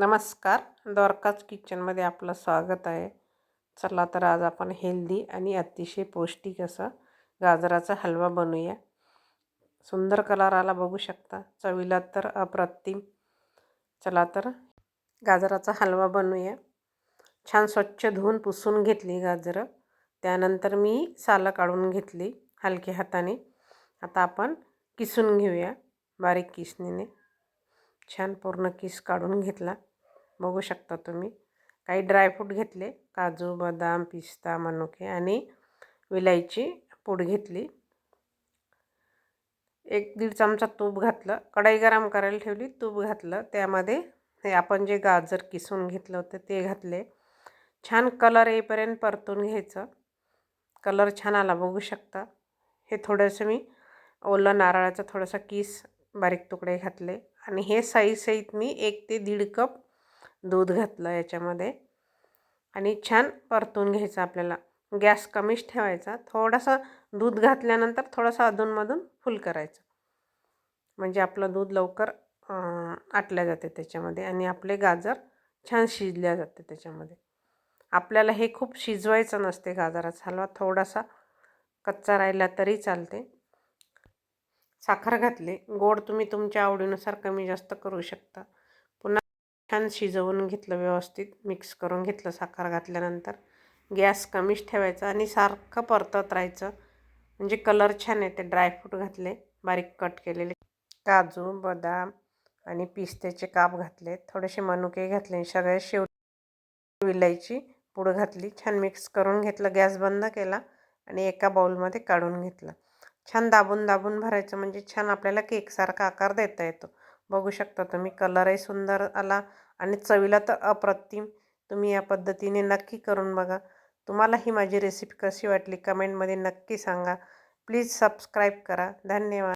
नमस्कार. द्वारकाच किचनमध्ये आपलं स्वागत आहे. चला तर आज आपण हेल्दी आणि अतिशय पौष्टिक असं गाजराचा हलवा बनवूया. सुंदर कलर आला बघू शकता. चवीला तर अप्रतिम. चला तर गाजराचा हलवा बनवूया. छान स्वच्छ धुवून पुसून घेतली गाजरं. त्यानंतर मी सालं काढून घेतली हलक्या हाताने. आता आपण किसून घेऊया बारीक किसणीने. छान पूर्ण किस काढून घेतला. बघू शकता तुम्ही. काही ड्रायफ्रूट घेतले काजू बदाम पिस्ता मनुके आणि विलायची पूड घेतली. एक दीड चमचा तूप घातलं कढई गरम करायला ठेवली तूप घातलं. त्यामध्ये हे आपण जे गाजर किसून घेतलं होतं ते घातले. छान कलर येईपर्यंत परतून घ्यायचं. कलर छान आला बघू शकता. हे थोडंसं मी ओलं नारळाचं थोडंसं किस बारीक तुकडे घातले. आणि हे साईज सहित मी एक ते दीड कप दूध घातलं याच्यामध्ये. आणि छान परतून घ्यायचं आपल्याला. गॅस कमीच ठेवायचा. थोडासा दूध घातल्यानंतर थोडासा अधूनमधून फुल करायचं. म्हणजे आपलं दूध लवकर आटल्या जाते त्याच्यामध्ये. आणि आपले गाजर छान शिजल्या जाते त्याच्यामध्ये. आपल्याला हे खूप शिजवायचं नसते गाजराचा हलवा. थोडासा कच्चा राहिला तरी चालते. साखर घातली. गोड तुम्ही तुमच्या आवडीनुसार कमी जास्त करू शकता. छान शिजवून घेतलं व्यवस्थित. मिक्स करून घेतलं साखर घातल्यानंतर. गॅस कमीच ठेवायचा आणि सारखं परतत राहायचं. म्हणजे कलर छान येते. ड्रायफ्रूट घातले बारीक कट केलेले. काजू बदाम आणि पिस्त्याचे काप घातले. थोडेसे मनुके घातले. सगळे शेव विलायची पूड घातली. छान मिक्स करून घेतलं. गॅस बंद केला आणि एका बाउलमध्ये काढून घेतलं. छान दाबून दाबून भरायचं. म्हणजे छान आपल्याला केकसारखा आकार देता येतो. बघू शकता तुम्ही. कलरही सुंदर आला आणि चवीला तर अप्रतिम. तुम्ही या पद्धतीने नक्की करून बघा. तुम्हाला ही माझी रेसिपी कशी वाटली कमेंटमध्ये नक्की सांगा. प्लीज सबस्क्राईब करा. धन्यवाद.